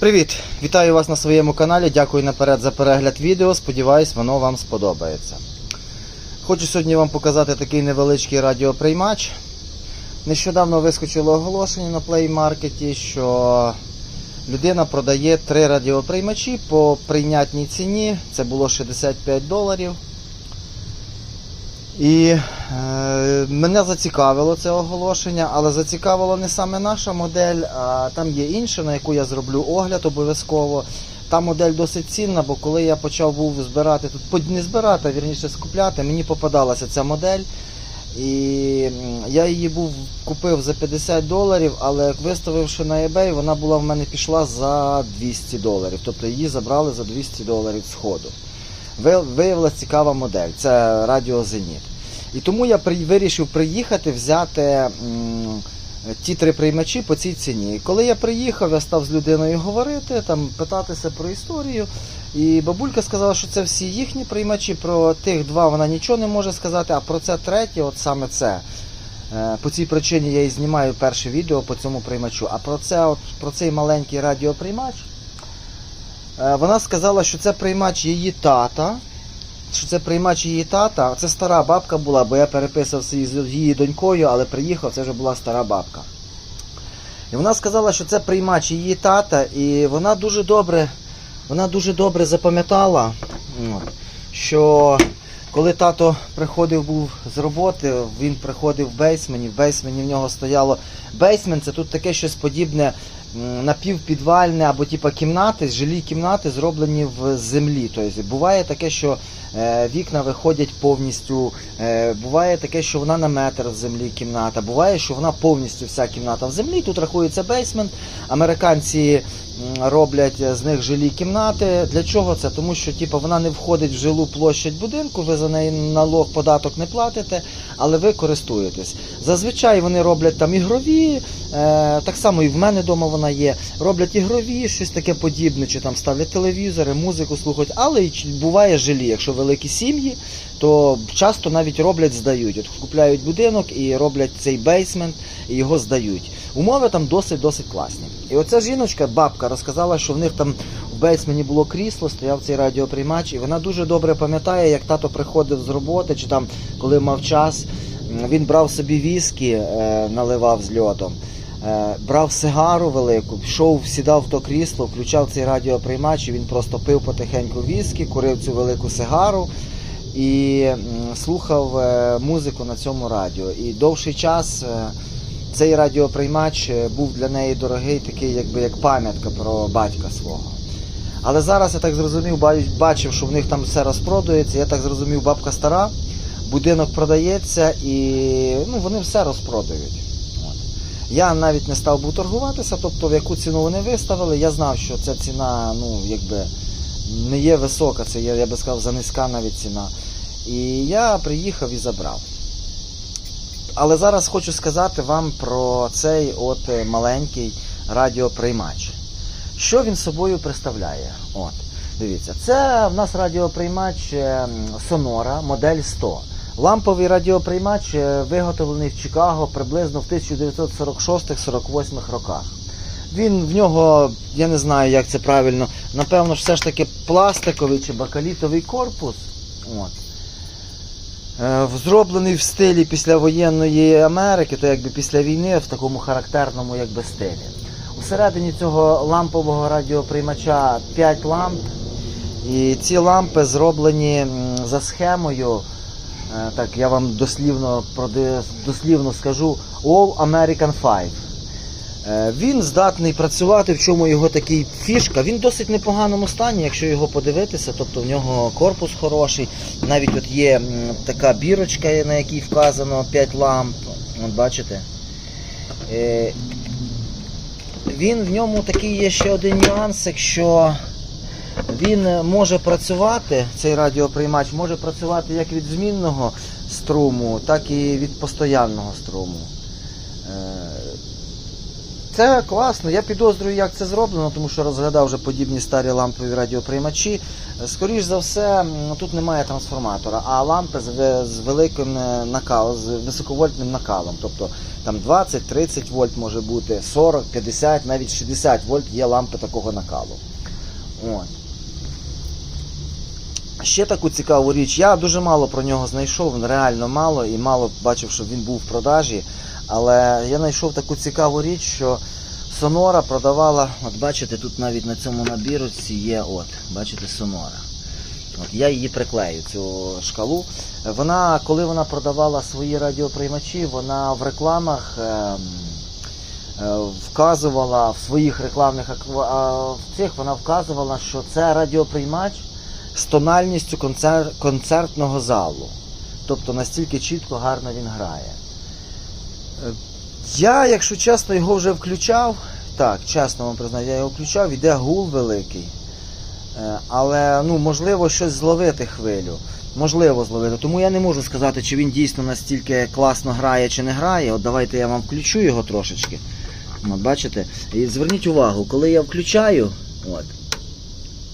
Привіт! Вітаю вас на своєму каналі. Дякую наперед за перегляд відео. Сподіваюсь, воно вам сподобається. Хочу сьогодні вам показати такий невеличкий радіоприймач. Нещодавно вискочило оголошення на Play Market, що людина продає три радіоприймачі по прийнятній ціні. Це було 65 доларів. І мене зацікавило це оголошення, але зацікавило не саме наша модель, а там є інша, на яку я зроблю огляд обов'язково. Та модель досить цінна, бо коли я почав був збирати тут, не збирати, а вірніше скупляти, мені попадалася ця модель. І я її був купив за 50 доларів, але виставивши на eBay, вона була в мене пішла за 200 доларів. Тобто її забрали за 200 доларів сходу. Ви- Виявилася цікава модель. Це Радіо Зеніт. І тому я вирішив приїхати взяти ті три приймачі по цій ціні. І коли я приїхав, я став з людиною говорити, там, питатися про історію. І бабулька сказала, що це всі їхні приймачі. Про тих два вона нічого не може сказати, а про це третє, от саме це. Е, По цій причині я і знімаю перше відео по цьому приймачу. А про це, от, про цей маленький радіоприймач, е, вона сказала, що це приймач її тата. Що це приймач її тата, це стара бабка була, бо я переписався із її донькою, але приїхав, це вже була стара бабка. І вона сказала, що це приймач її тата, і вона дуже добре, вона дуже добре запам'ятала, що коли тато приходив був з роботи, він приходив в бейсмені, в бейсмені в нього стояло. Бейсмен це тут таке щось подібне напівпідвальне або типа кімнати, жилі кімнати зроблені в землі. Тобто буває таке, що вікна виходять повністю. Е, буває таке, що вона на метр в землі кімната. Буває, що вона повністю вся кімната в землі. Тут рахується бейсмент. Американці роблять з них жилі кімнати. Для чого це? Тому що типу, вона не входить в жилу площадь будинку, ви за неї налог, податок не платите, але ви користуєтесь. Зазвичай вони роблять там ігрові, е, так само і в мене вдома вона є. Роблять ігрові, щось таке подібне, чи там ставлять телевізори, музику слухають, але буває жилі. Якщо великі сім'ї, то часто навіть роблять, здають. От купляють будинок і роблять цей бейсмент і його здають. Умови там досить досить класні. І оця жіночка, бабка, розказала, що в них там в бейсмені було крісло, стояв цей радіоприймач, і вона дуже добре пам'ятає, як тато приходив з роботи, чи там коли мав час, він брав собі віскі, е, наливав з льодом. Е, Брав сигару велику, пішов, сідав в то крісло, включав цей радіоприймач, і він просто пив потихеньку віскі, курив цю велику сигару і слухав е, музику на цьому радіо. І довший час е, цей радіоприймач був для неї дорогий, такий, якби як пам'ятка про батька свого. Але зараз я так зрозумів, бачив, що в них там все розпродується. Я так зрозумів, бабка стара, будинок продається і ну, вони все розпродають. Я навіть не став був торгуватися, тобто в яку ціну вони виставили. Я знав, що ця ціна, ну, якби не є висока, це є, я би сказав, за низька навіть ціна. І я приїхав і забрав. Але зараз хочу сказати вам про цей от е, маленький радіоприймач. Що він собою представляє? От, дивіться, це в нас радіоприймач е, Sonora модель 100. Ламповий радіоприймач е, виготовлений в Чикаго приблизно в 1946-48 роках. Він в нього, я не знаю, як це правильно, напевно, все ж таки пластиковий чи бакалітовий корпус. От. Е, Зроблений в стилі післявоєнної Америки, то якби після війни в такому характерному якби стилі. Усередині цього лампового радіоприймача 5 ламп. І ці лампи зроблені за схемою. Е, Так, я вам дослівно, дослівно скажу All American 5. Е, Він здатний працювати, в чому його такий фішка. Він в досить непоганому стані, якщо його подивитися. Тобто в нього корпус хороший. Навіть от є така бірочка, на якій вказано 5 ламп. От бачите. Е, Він в ньому такий є ще один нюансик, що він е, може працювати, цей радіоприймач може працювати як від змінного струму, так і від постоянного струму. Е, Це класно. Я підозрюю, як це зроблено, тому що розглядав вже подібні старі лампові радіоприймачі. Скоріш за все, тут немає трансформатора, а лампи з, великим е, накалом, з високовольтним накалом. Тобто там 20-30 вольт може бути, 40, 50, навіть 60 вольт є лампи такого накалу. От. Ще таку цікаву річ. Я дуже мало про нього знайшов, реально мало, і мало бачив, що він був в продажі. Але я знайшов таку цікаву річ, що Сонора продавала, от бачите, тут навіть на цьому набірці є, от, бачите, Сонора. От, я її приклею, цю шкалу. Вона, коли вона продавала свої радіоприймачі, вона в рекламах ем, е, вказувала в своїх рекламних в цих вона вказувала, що це радіоприймач з тональністю концер- концертного залу. Тобто настільки чітко гарно він грає. Е, Я, якщо чесно, його вже включав. Так, чесно вам признаю, я його включав, іде гул великий. Е, Але ну, можливо щось зловити хвилю. Можливо зловити. Тому я не можу сказати, чи він дійсно настільки класно грає чи не грає. От давайте я вам включу його трошечки. От, бачите? І зверніть увагу, коли я включаю, от,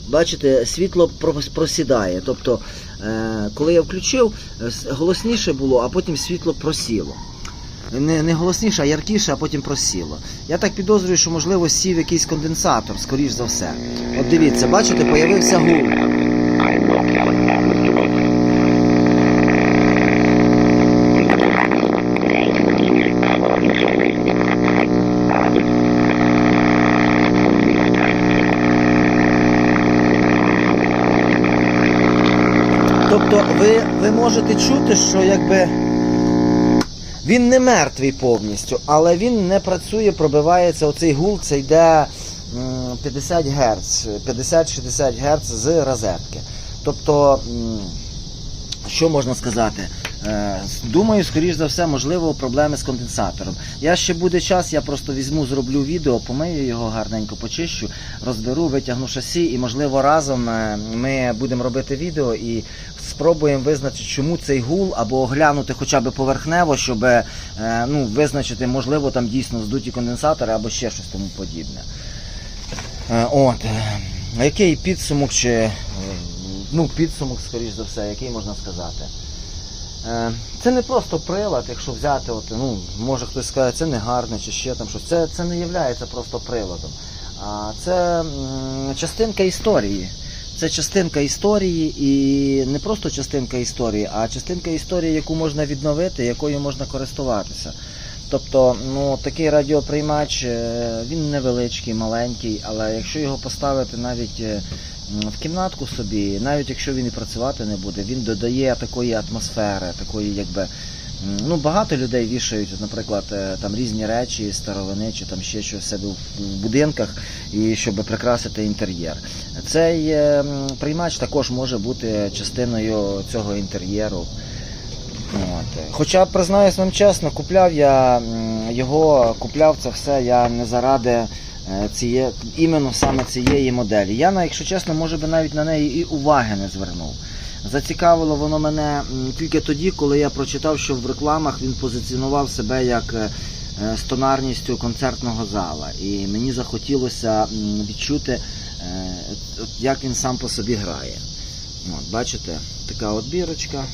бачите, світло просідає. Тобто, е, коли я включив, е, голосніше було, а потім світло просіло. Не, не голосніше, а яркіше, а потім просіло. Я так підозрюю, що можливо сів якийсь конденсатор, скоріш за все. От дивіться, бачите, появився гул. Тобто ви, ви можете чути, що якби він не мертвий повністю, але він не працює, пробивається оцей гул, це йде 50 Гц, 50-60 Гц з розетки. Тобто, що можна сказати? Е, Думаю, скоріш за все, можливо, проблеми з конденсатором. Я ще буде час, я просто візьму, зроблю відео, помию його гарненько, почищу, розберу, витягну шасі, і можливо разом е, ми будемо робити відео і спробуємо визначити, чому цей гул, або оглянути хоча б поверхнево, щоб е, ну, визначити, можливо, там дійсно здуті конденсатори або ще щось тому подібне. От. Який підсумок чи ну, підсумок, скоріш за все, який можна сказати? Е, Це не просто прилад, якщо взяти, от, ну, може хтось скаже, це не гарне чи ще там щось. Це, це не є просто приладом. А це частинка історії. Це частинка історії і не просто частинка історії, а частинка історії, яку можна відновити, якою можна користуватися. Тобто, ну, такий радіоприймач, е, він невеличкий, маленький, але якщо його поставити навіть е, в кімнатку собі, навіть якщо він і працювати не буде, він додає такої атмосфери, такої якби. Ну, багато людей вішають, наприклад, е, там різні речі, старовини чи там ще щось в себе в- будинках, і щоб прикрасити інтер'єр. Цей е, приймач також може бути частиною цього інтер'єру. От. Хоча, признаюсь вам чесно, купляв я його, купляв це все я не заради ціє, іменно саме цієї моделі. Я, якщо чесно, може би навіть на неї і уваги не звернув. Зацікавило воно мене тільки тоді, коли я прочитав, що в рекламах він позиціонував себе як е, е, з тонарністю концертного зала. І мені захотілося відчути, е, як він сам по собі грає. От, бачите, така от бірочка.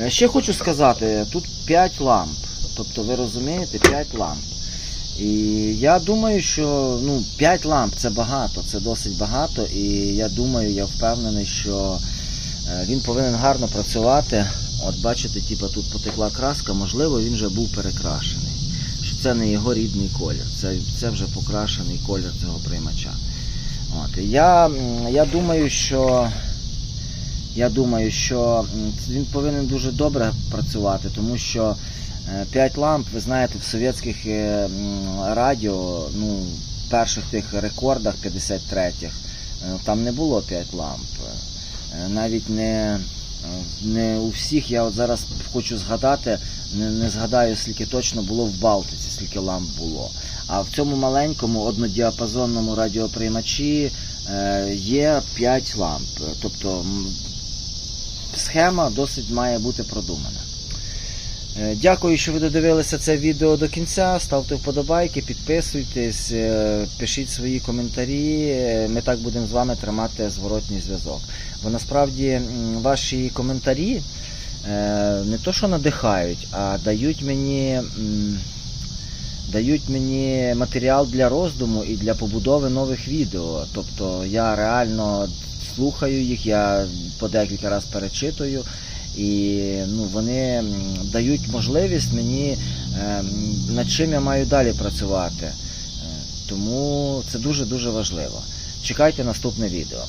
Е, Ще хочу сказати, тут 5 ламп. Тобто ви розумієте, 5 ламп. І я думаю, що ну, 5 ламп це багато, це досить багато. І я думаю, я впевнений, що е, він повинен гарно працювати. От бачите, типу, тут потекла краска, можливо, він вже був перекрашений. Що це не його рідний колір, це, це вже покрашений колір цього приймача. От. Я, я думаю, що я думаю, що він повинен дуже добре працювати, тому що 5 ламп, ви знаєте, в совєтських е, радіо, ну, перших тих рекордах 53-х, е, там не було 5 ламп. Е, Навіть не, е, не у всіх, я от зараз хочу згадати, не, не згадаю, скільки точно було в Балтиці, скільки ламп було. А в цьому маленькому однодіапазонному радіоприймачі е, є 5 ламп. Тобто схема досить має бути продумана. Е, Дякую, що ви додивилися це відео до кінця. Ставте вподобайки, підписуйтесь, е, пишіть свої коментарі. Е, Ми так будемо з вами тримати зворотній зв'язок. Бо насправді ваші коментарі не то, що надихають, а дають мені. Дають мені матеріал для роздуму і для побудови нових відео. Тобто я реально слухаю їх, я по декілька разів перечитую, і ну, вони дають можливість мені, ем, над чим я маю далі працювати. Е, Тому це дуже-дуже важливо. Чекайте наступне відео.